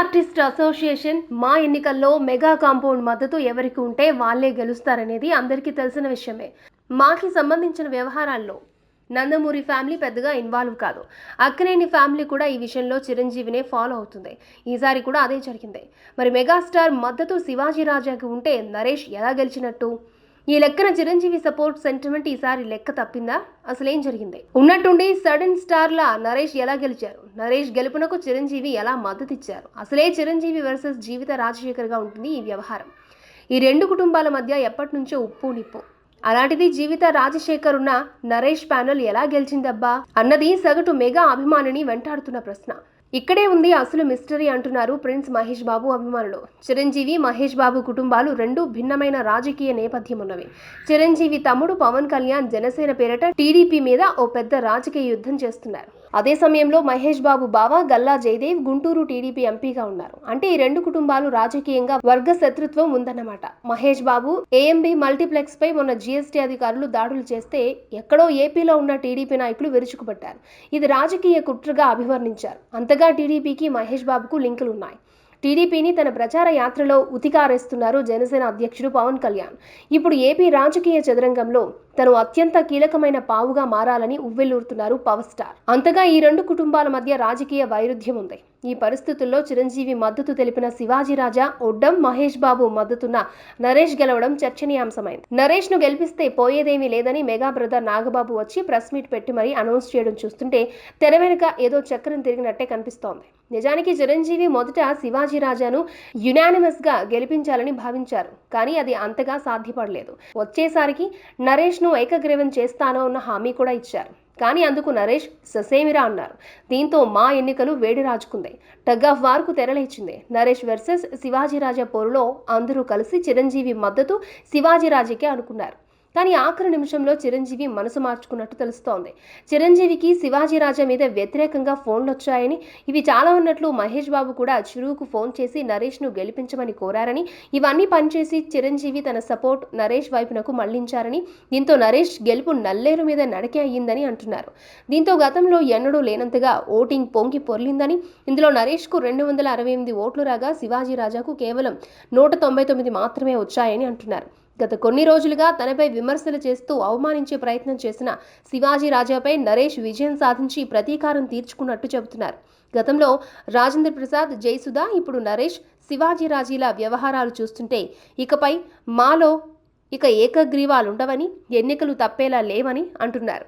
Artist association మా ఎన్నికల్లో mega compound మద్దతు ఎవరికి ఉంటే వాళ్ళే గెలుస్తారనేది అందరికీ తెలిసిన విషయమే. మాకి సంబంధించిన వ్యవహారాల్లో నందమూరి ఫ్యామిలీ పెద్దగా ఇన్వాల్వ్ కాదు. అక్కినేని ఫ్యామిలీ కూడా ఈ విషయంలో చిరంజీవినే ఫాలో అవుతుంది. ఈసారి కూడా అదే జరిగింది. మరి మెగాస్టార్ మద్దతు శివాజీ రాజాకి ఉంటే నరేష్ ఎలా గెలిచినట్టు? ఈ లెక్కన చిరంజీవి సపోర్ట్ సెంటిమెంట్ ఈసారి లెక్క తప్పిందా? అసలేం జరిగింది? ఉన్నట్టుండి సడన్ స్టార్లా నరేష్ ఎలా గెలిచారు? నరేష్ గెలుపునకు చిరంజీవి ఎలా మద్దతు ఇచ్చారు అసలే చిరంజీవి వర్సెస్ జీవిత రాజశేఖర్గా ఉంటుంది ఈ వ్యవహారం. ఈ రెండు కుటుంబాల మధ్య ఎప్పటి నుంచో ఉప్పు నిప్పు. అలాంటిది జీవిత రాజశేఖర్ ఉన్న నరేష్ ప్యానల్ ఎలా గెలిచిందబ్బా? అన్నది సగటు మెగా అభిమానిని వెంటాడుతున్న ప్రశ్న. ఇక్కడే ఉంది అసలు మిస్టరీ అంటున్నారు ప్రిన్స్ మహేష్ బాబు అభిమానులు. చిరంజీవి మహేష్ బాబు కుటుంబాలు రెండు భిన్నమైన రాజకీయ నేపథ్యం ఉన్నవి చిరంజీవి తమ్ముడు పవన్ కళ్యాణ్ జనసేన పేరిట టీడీపీ మీద ఓ పెద్ద రాజకీయ యుద్ధం చేస్తున్నారు. అదే సమయంలో మహేష్ బాబు బావ గల్లా జయదేవ్ గుంటూరు టీడీపీ ఎంపీగా ఉన్నారు. అంటే ఈ రెండు కుటుంబాలు రాజకీయంగా వర్గ శత్రుత్వం ఉందన్నమాట. మహేష్ బాబు ఏఎంబి మల్టీప్లెక్స్ పై మొన్న జీఎస్టీ అధికారులు దాడులు చేస్తే ఎక్కడో ఏపీలో ఉన్న టీడీపీ నాయకులు విరుచుకుపడ్డారు. ఇది రాజకీయ కుట్రగా అభివర్ణించారు. అంతగా టీడీపీకి మహేష్ బాబుకు లింకులు ఉన్నాయి టీడీపీని తన ప్రచార యాత్రలో ఉతికారేస్తున్నారు జనసేన అధ్యక్షుడు పవన్ కళ్యాణ్. ఇప్పుడు ఏపీ రాజకీయ చదరంగంలో తను అత్యంత కీలకమైన పావుగా మారాలని ఉవ్వెల్లూరుతున్నారు పవర్ స్టార్. అంతగా ఈ రెండు కుటుంబాల మధ్య రాజకీయ వైరుధ్యం ఉంది. ఈ పరిస్థితుల్లో చిరంజీవి మద్దతు తెలిపిన శివాజీ రాజా ఒడ్డం మహేష్ బాబు మద్దతున్న నరేష్ గెలవడం చర్చనీయాంశమైంది. నరేష్ను గెలిపిస్తే పోయేదేమీ లేదని మెగా బ్రదర్ నాగబాబు వచ్చి ప్రెస్ మీట్ పెట్టి మరీ అనౌన్స్ చేయడం చూస్తుంటే తెర వెనుక ఏదో చక్రం తిరిగినట్టే కనిపిస్తోంది. నిజానికి చిరంజీవి మొదట శివాజీ రాజాను యునానిమస్గా గెలిపించాలని భావించారు. కానీ అది అంతగా సాధ్యపడలేదు. వచ్చేసరికి నరేష్ను ఏకగ్రీవం చేస్తానో ఉన్న హామీ కూడా ఇచ్చారు. కానీ అందుకు నరేష్ ససేమిరా అన్నారు. దీంతో మా ఎన్నికలు వేడి రాజుకుంది. టగ్ ఆఫ్ వార్కు తెరలేచింది. నరేష్ వర్సెస్ శివాజీరాజా పోరులో అందరూ కలిసి చిరంజీవి మద్దతు శివాజీరాజుకే అనుకున్నారు. కానీ ఆఖరి నిమిషంలో చిరంజీవి మనసు మార్చుకున్నట్టు తెలుస్తోంది. చిరంజీవికి శివాజీరాజా మీద వ్యతిరేకంగా ఫోన్లు వచ్చాయని ఇవి చాలా ఉన్నట్లు మహేష్ బాబు కూడా చిరువుకు ఫోన్ చేసి నరేష్ను గెలిపించమని కోరారని ఇవన్నీ పనిచేసి చిరంజీవి తన సపోర్ట్ నరేష్ వైపునకు మళ్ళించారని దీంతో నరేష్ గెలుపు నల్లేరు మీద నడకే అయ్యిందని అంటున్నారు. దీంతో గతంలో ఎన్నడూ లేనంతగా ఓటింగ్ పొంగి పొర్లిందని ఇందులో నరేష్కు రెండు వందల అరవై ఎనిమిది ఓట్లు రాగా శివాజీ రాజాకు కేవలం నూట తొంభై తొమ్మిది మాత్రమే వచ్చాయని అంటున్నారు. గత కొన్ని రోజులుగా తనపై విమర్శలు చేస్తూ అవమానించే ప్రయత్నం చేసిన శివాజీ రాజాపై నరేష్ విజయం సాధించి ప్రతీకారం తీర్చుకున్నట్టు చెబుతున్నారు. గతంలో రాజేంద్ర ప్రసాద్ జయసుధ ఇప్పుడు నరేష్ శివాజీ రాజీల వ్యవహారాలు చూస్తుంటే ఇకపై మాలో ఇక ఏకగ్రీవాలుండవని ఎన్నికలు తప్పేలా లేవని అంటున్నారు.